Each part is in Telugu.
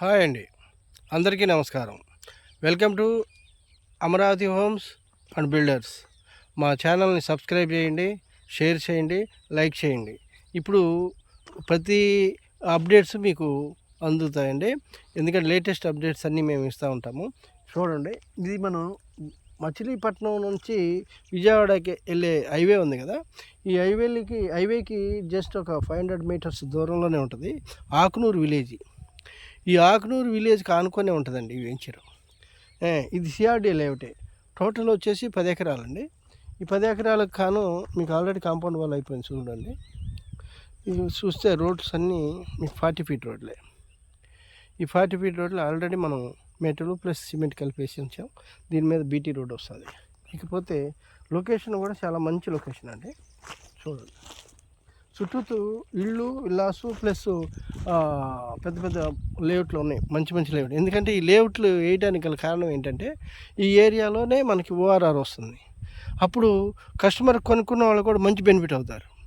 హాయ్ అండి. అందరికీ నమస్కారం. Welcome to Amaravati homes and builders. మా ఛానల్ని సబ్స్క్రైబ్ చేయండి షేర్ చేయండి లైక్ చేయండి. ఇప్పుడు ప్రతి అప్డేట్స్ మీకు అందుతాయండి. ఎందుకంటే లేటెస్ట్ అప్డేట్స్ అన్నీ మేము ఇస్తూ ఉంటాము. చూడండి ఇది మనం మచిలీపట్నం నుంచి విజయవాడకి వెళ్ళే హైవే ఉంది కదా. ఈ హైవేకి హైవేకి జస్ట్ ఒక ఫైవ్ హండ్రెడ్ మీటర్స్ దూరంలోనే ఉంటుంది. ఆకునూరు విలేజ్. ఈ ఆకునూరు విలేజ్కి ఆనుకొనే ఉంటుందండి ఈ వెంచర్. ఇది సిఆర్డీ లేఅవుటే. టోటల్ వచ్చేసి పది ఎకరాలండి. ఈ పది ఎకరాలకు కాను మీకు ఆల్రెడీ కాంపౌండ్ వాల్ అయిపోయింది చూడండి. ఇది చూస్తే రోడ్స్ అన్నీ మీకు ఫార్టీ ఫీట్ రోడ్లే. ఈ ఫార్టీ ఫీట్ రోడ్లు ఆల్రెడీ మనం మెటల్ ప్లస్ సిమెంట్ కలిపేసి ఉంచాం. దీని మీద బీటీ రోడ్ వస్తుంది. ఇకపోతే లొకేషన్ కూడా చాలా మంచి లొకేషన్ అండి. చూడండి. చుట్టూతూ ఇళ్ళు విల్లాసు ప్లస్ పెద్ద పెద్ద లేఅవుట్లు ఉన్నాయి. మంచి మంచి లేఅవుట్ ఎందుకంటే ఈ లేఅవుట్లు వేయడానికి గల కారణం ఏంటంటే ఈ ఏరియాలోనే మనకి ఓఆర్ఆర్ వస్తుంది. అప్పుడు కస్టమర్ కొనుక్కున్న వాళ్ళు కూడా మంచి బెనిఫిట్ అవుతారు.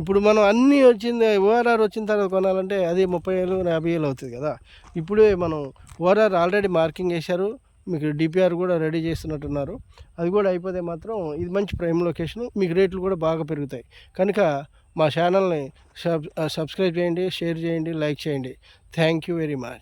ఇప్పుడు మనం అన్నీ వచ్చింది ఓఆర్ఆర్ వచ్చిన తర్వాత కొనాలంటే అది ముప్పై వేలు యాభై వేలు అవుతుంది కదా. ఇప్పుడే మనం ఓఆర్ఆర్ ఆల్రెడీ మార్కింగ్ వేశారు. మీకు డిపిఆర్ కూడా రెడీ చేస్తున్నట్టున్నారు. అది కూడా అయిపోతే మాత్రం ఇది మంచి ప్రైమ్ లొకేషన్. మీకు రేట్లు కూడా బాగా పెరుగుతాయి. కనుక మా ఛానల్ని సబ్ సబ్స్క్రైబ్ చేయండి షేర్ చేయండి లైక్ చేయండి. Thank you very much.